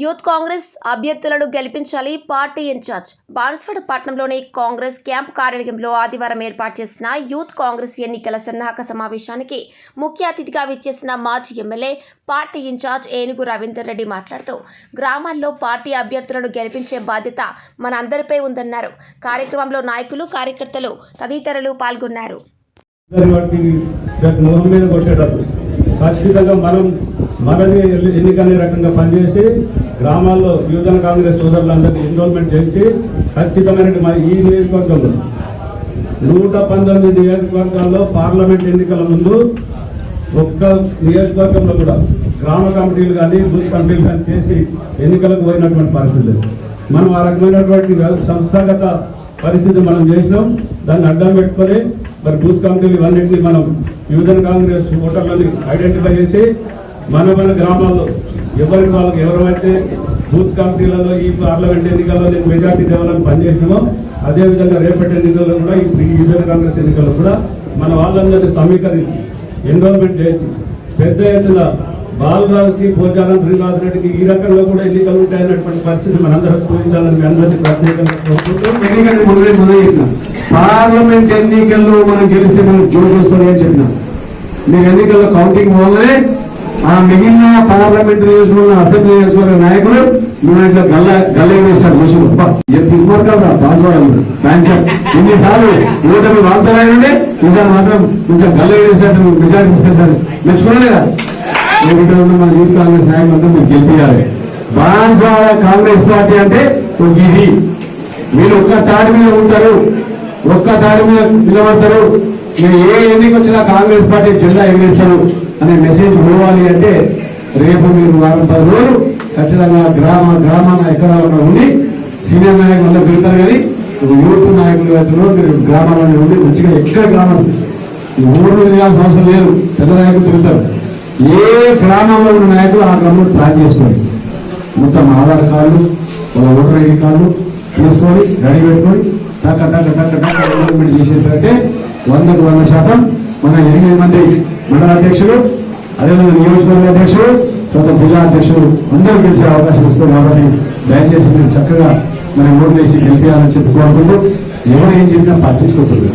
Youth Congress అభ్యర్థులను గెలిపించాలి party incharge. Banswada పట్టణంలోని కాంగ్రెస్ క్యాంప్ కార్యాలయంలో ఆదివారం ఏర్పాటు చేసిన యూత్ కాంగ్రెస్ ఎన్నికల సన్నాహక సమావేశానికి ముఖ్య అతిథిగా విచ్చేసిన మాజీ ఎమ్మెల్యే పార్టీ ఇన్ఛార్జ్ ఏనుగు రవీందర్ రెడ్డి మాట్లాడుతూ గ్రామాల్లో పార్టీ అభ్యర్థులను గెలిపించే బాధ్యత మనందరిపై ఉందన్నారు. కార్యక్రమంలో నాయకులు కార్యకర్తలు తదితరులు పాల్గొన్నారు. ఖచ్చితంగా మనం మనది ఎన్నికల రకంగా పనిచేసి గ్రామాల్లో యువజన కాంగ్రెస్ సోదరులందరినీ ఎన్రోల్మెంట్ చేసి ఖచ్చితమైన మా ఈ నియోజకవర్గంలో నూట పంతొమ్మిది నియోజకవర్గాల్లో పార్లమెంట్ ఎన్నికల ముందు ఒక్క నియోజకవర్గంలో కూడా గ్రామ కమిటీలు కానీ బూత్ కమిటీలు కానీ చేసి ఎన్నికలకు పోయినటువంటి పరిస్థితి లేదు. మనం ఆ రకమైనటువంటి సంస్థాగత పరిస్థితి మనం చేసినాం. దాన్ని అడ్డం పెట్టుకొని మరి బూత్ కమిటీలు ఇవన్నింటినీ మనం యువజన కాంగ్రెస్ ఓటర్లని ఐడెంటిఫై చేసి మన మన గ్రామాల్లో ఎవరికి వాళ్ళకి ఎవరైతే బూత్ కమిటీలలో ఈ పార్లమెంట్ ఎన్నికల్లో నేను మెజార్టీ దేవాలని పనిచేసినామో అదేవిధంగా రేపటి ఎన్నికల్లో కూడా ఇప్పుడు ఈ కాంగ్రెస్ ఎన్నికల్లో కూడా మన వాళ్ళందరినీ సమీకరించి ఎన్రోల్మెంట్ చేసి పెద్ద ఎత్తున బాలరాజుకి భోజనం శ్రీనివాస్ రెడ్డికి ఈ రకంగా కూడా ఎన్నికలు ఉంటాయన్నటువంటి పరిస్థితి మనందరం చూపించాలని అందరికీ ప్రత్యేకంగా మొదలై మొదలు పార్లమెంట్ ఎన్నికల్లో మనం గెలిస్తే మనకు జోష్ వస్తుందని అని చెప్పిన. మీరు ఎన్నికల్లో కౌంటింగ్ పోగానే ఆ మిగిలిన పార్లమెంట్ నియోజకవర్గ అసెంబ్లీ నియోజకవర్గ నాయకులు మేము ఇట్లా గల్ల గల్లేసారు వేస్తారు చూసి తీసుకున్నారు కదా? బాజువాళ్ళు బ్యాంచర్ ఎన్నిసార్లు ఓటమి వాగ్దానండి ఈసారి మాత్రం కొంచెం గల్లేసినట్టు మెజార్టీ తీసుకొస్తారు. మెచ్చుకోలేదా? ఇక్కడ ఉన్న మన యూత్ కాంగ్రెస్ నాయకులంతా మీరు గెలిపించాలి బాన్స్వాడ కాంగ్రెస్ పార్టీ అంటే ఒక ఇది. మీరు ఒక్క తాటి మీద ఉంటారు. ఒక్క మీద నిలబడతారు. మీరు ఏ ఎన్నిక వచ్చినా కాంగ్రెస్ పార్టీ జెండా ఎగిరేస్తారు అనే మెసేజ్ పోవాలి అంటే రేపు మీరు వారం పది రోజులు ఖచ్చితంగా గ్రామ గ్రామాన ఎక్కడ ఉండి సీనియర్ నాయకులు అందరూ తిరుగుతారు కానీ యూత్ నాయకులు వెళ్తున్నారు మీరు గ్రామాలలో ఉండి మంచిగా ఎక్కడ గ్రామం ఊళ్ళు ఊరు తిరగాల్సిన అవసరం లేదు. పెద్ద నాయకులు తిరుగుతారు. ఏ గ్రామంలో ఉన్న నాయకులు ఆ గ్రామంలో ప్లాన్ చేసుకోండి. మొత్తం ఆధార్ కార్డు వాళ్ళ ఓటర్ ఐడి కార్డు తీసుకొని రెడీ పెట్టుకొని టక్క టక్క టక్క టక్క ఇంప్లిమెంట్ చేసేసరికి వందకు వంద శాతం మన ఎనిమిది మంది మండల అధ్యక్షులు అదేవిధంగా నియోజకవర్గ అధ్యక్షులు తర్వాత జిల్లా అధ్యక్షులు అందరూ గెలిచే అవకాశం ఇస్తుంది కాబట్టి దయచేసి మీరు చక్కగా మన ఓటు వేసి గెలిపించాలని చెప్పి కోరుకుంటూ ఎవరు ఏం చెప్పినా పట్టించుకోకూడదు